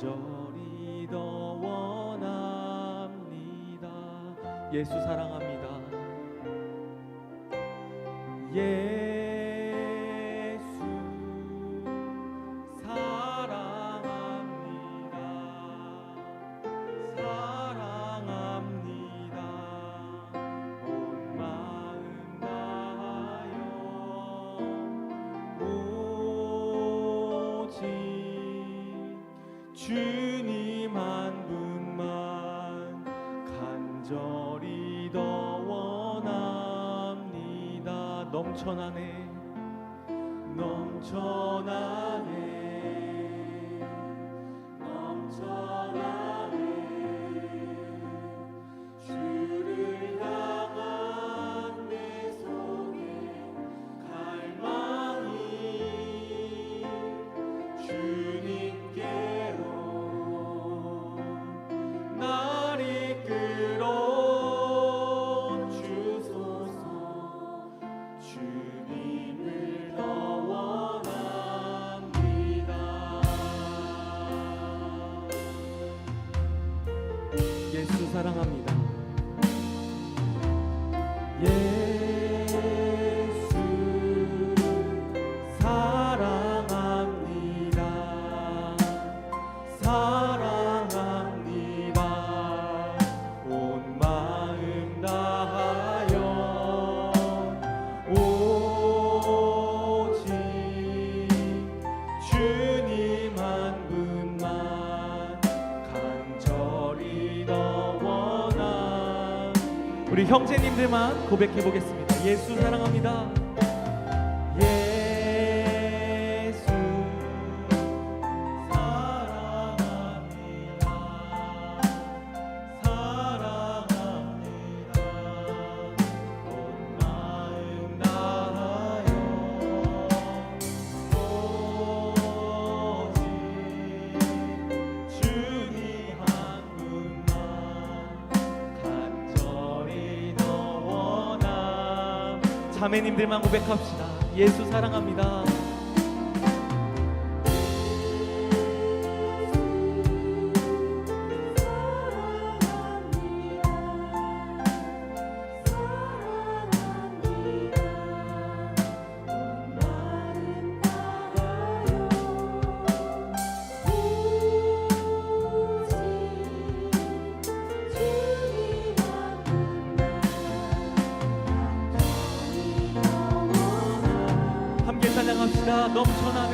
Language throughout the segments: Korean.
간절히 더 원합니다. 예수 사랑합니다. 예. 전하. 형제님들만 고백해 보겠습니다. 예수 사랑합니다. 자매님들만 고백합시다. 예수 사랑합니다. 넘쳐나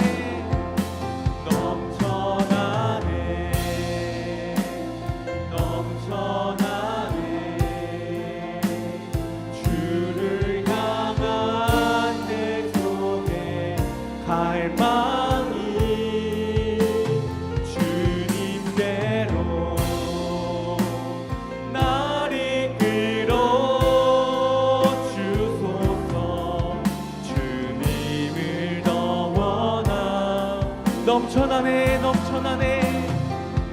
넘쳐나네.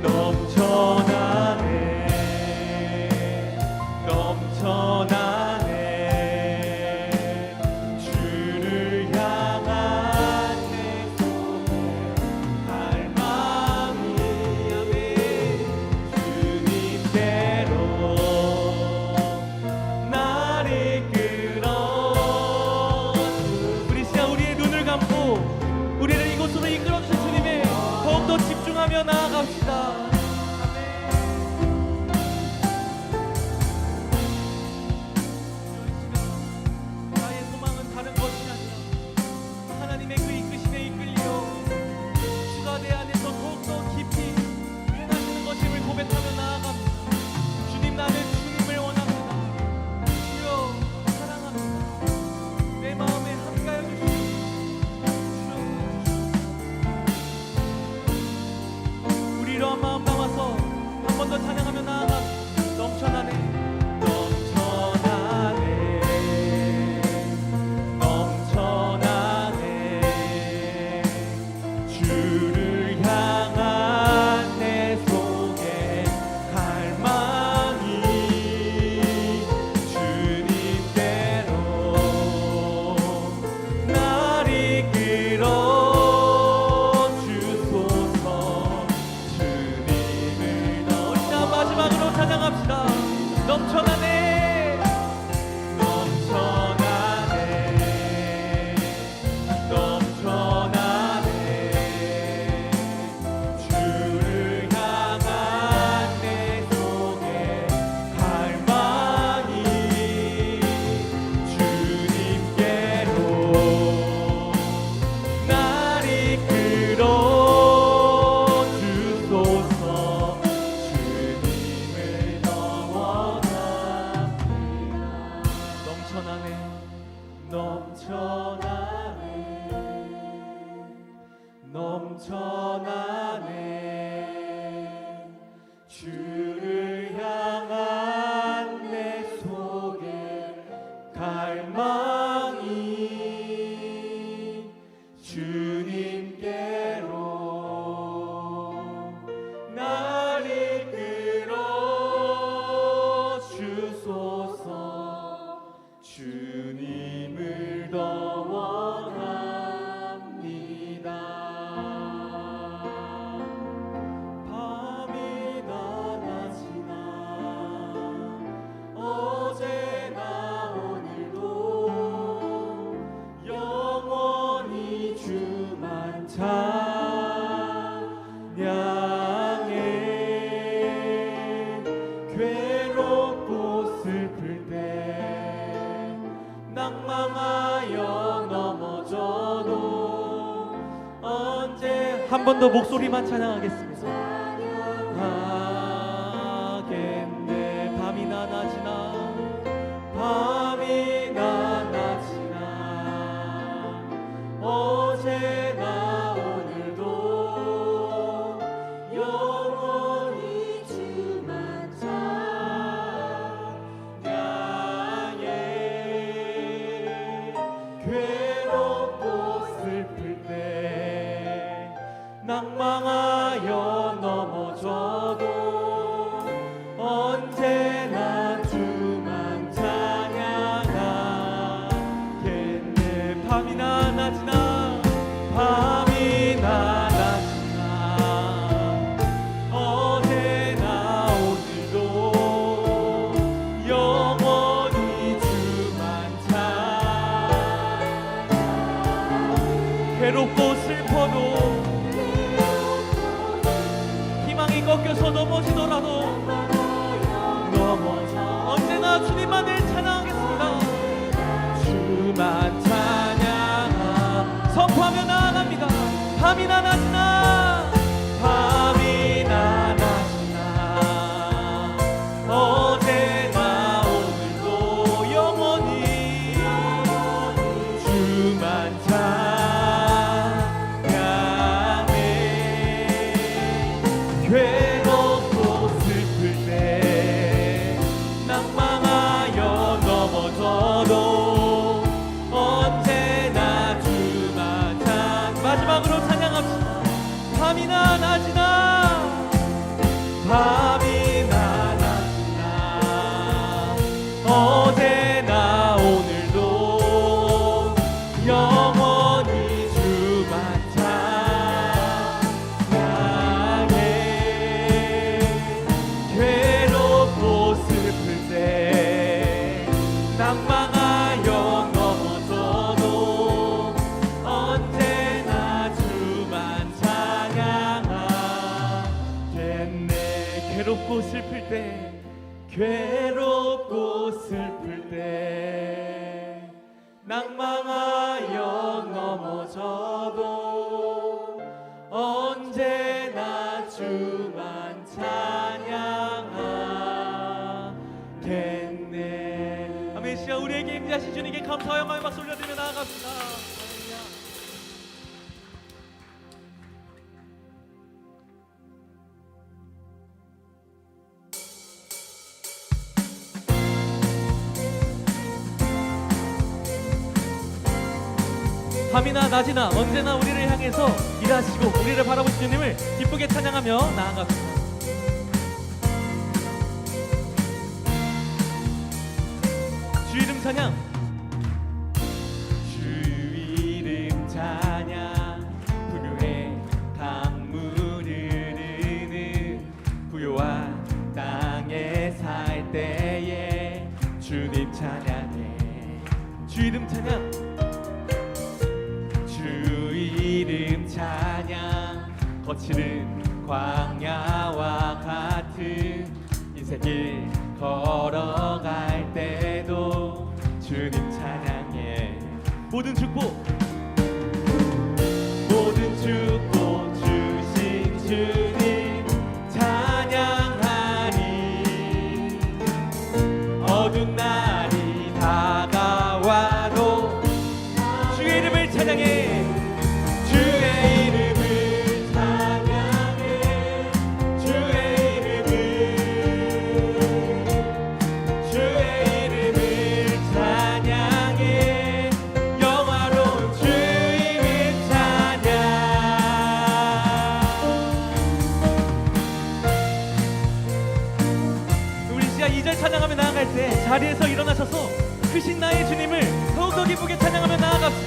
넘쳐나네. 넘쳐나네. 더 목소리만 찬양하겠습니다. 괴롭고 슬퍼도 희망이 꺾여서 넘어지더라도 넘어져. 언제나 주님만을 찬양하겠습니다. 주만 찬양하 선포하며 나아갑니다. 밤이나 낮이나 밤 넘 괴롭고 슬플 때 낭망하여 넘어져도 언제나 주만 찬양하겠네. 아멘. 시간 우리에게 임재하신 주님께 감사와 영광의 박수 올려드리며 나아갑시다 밤이나 낮이나 언제나 우리를 향해서 일하시고 우리를 바라보신 주님을 기쁘게 찬양하며 나아갑시다. 주 이름 찬양. 주님 찬양해 주 이름 찬양 거칠은 광야와 같은 인생길 걸어갈 때도 주님 찬양해 모든 축복 자리에서 일어나셔서 크신 나의 주님을 더욱더 기쁘게 찬양하며 나아갑시다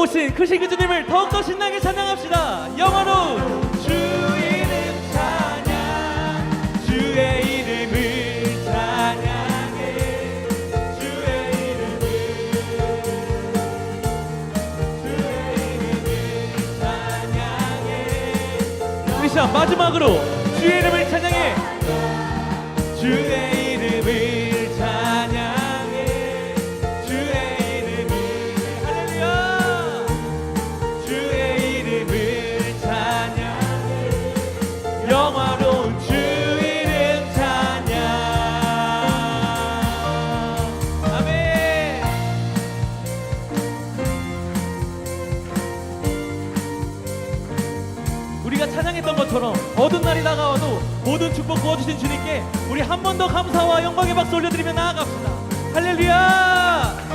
오신 크신 그 주님을 더욱더 신나게 찬양합시다. 영어로 주 이름 찬양 주의 이름을 찬양해. 주의 이름을 주의 이름을 찬양해. 우리 시 마지막으로 주의 이름을 찬양 축복 부어주신 주님께 우리 한 번 더 감사와 영광의 박수 올려드리며 나아갑시다. 할렐루야!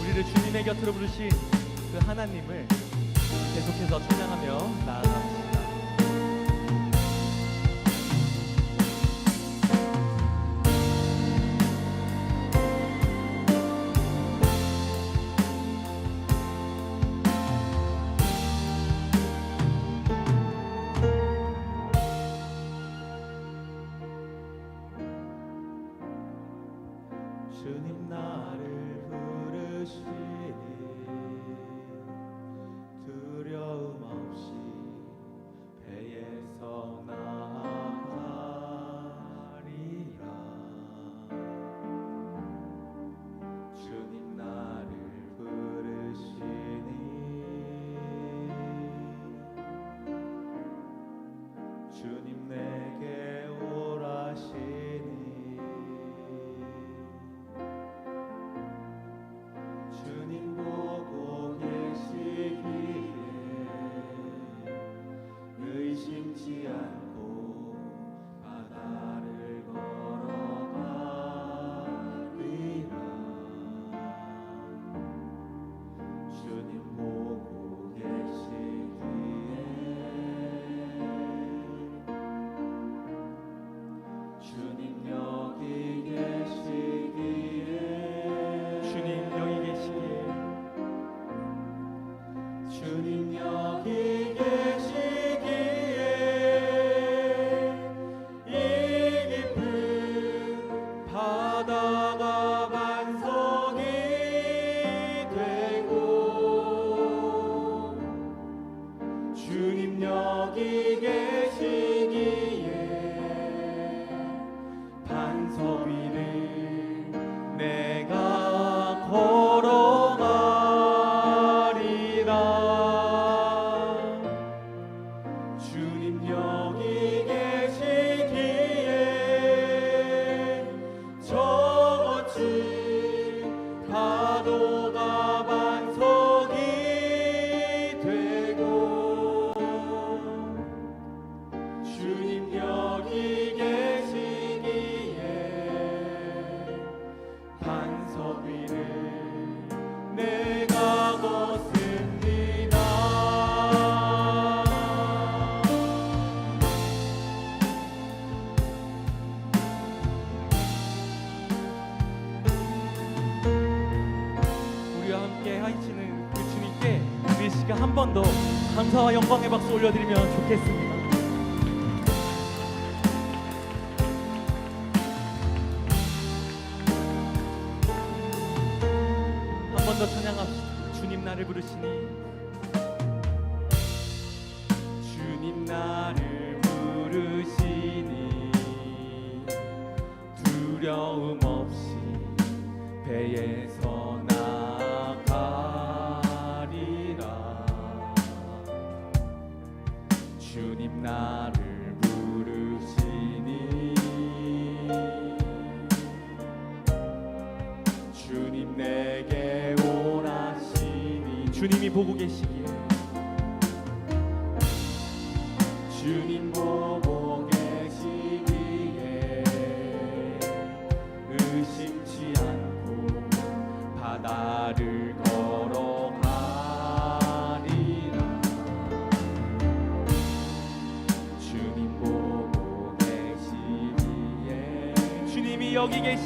우리를 주님의 곁으로 부르신 그 하나님을 계속해서 찬양하며 나아갑니다. 한 번 더 감사와 영광의 박수 올려드리면 좋겠습니다. 내게 오라시니 주님이 보고 계시기에. 주님 보고 계시기에. 의심치 않고 바다를 걸어가리라. 주님 보고 계시기에. 주님이 여기 계시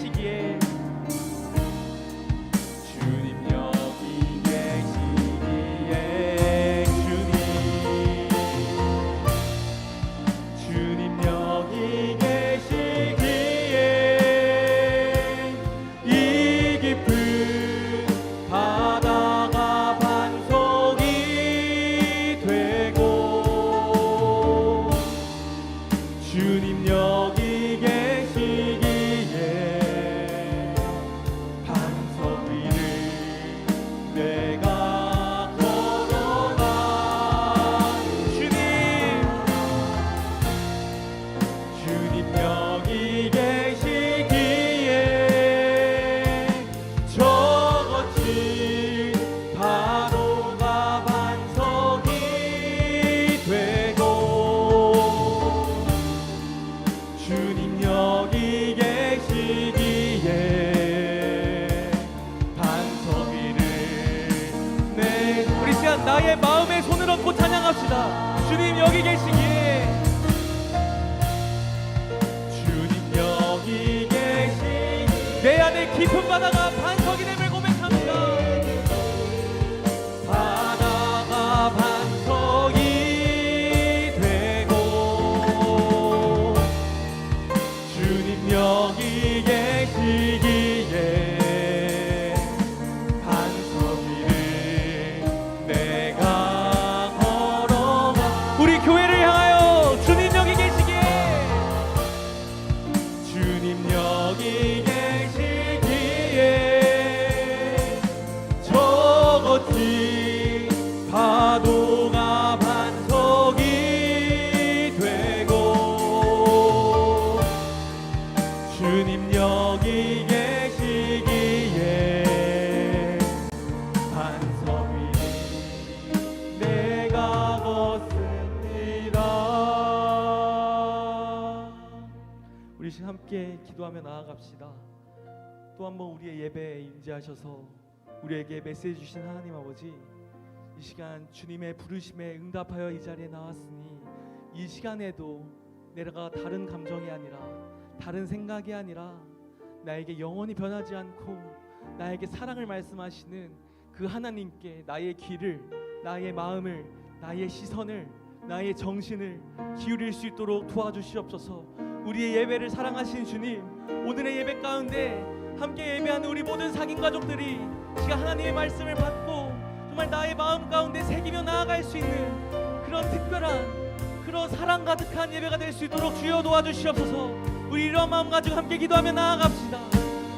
기도하며 나아갑시다. 또 한번 우리의 예배에 임재하셔서 우리에게 메시지 주신 하나님 아버지 이 시간 주님의 부르심에 응답하여 이 자리에 나왔으니 이 시간에도 내가 다른 감정이 아니라 다른 생각이 아니라 나에게 영원히 변하지 않고 나에게 사랑을 말씀하시는 그 하나님께 나의 귀를 나의 마음을 나의 시선을 나의 정신을 기울일 수 있도록 도와주시옵소서 우리의 예배를 사랑하신 주님 오늘의 예배 가운데 함께 예배하는 우리 모든 사귐 가족들이 시간 하나님의 말씀을 받고 정말 나의 마음 가운데 새기며 나아갈 수 있는 그런 특별한 그런 사랑 가득한 예배가 될 수 있도록 주여 도와주시옵소서. 우리 이런 마음 가지고 함께 기도하며 나아갑시다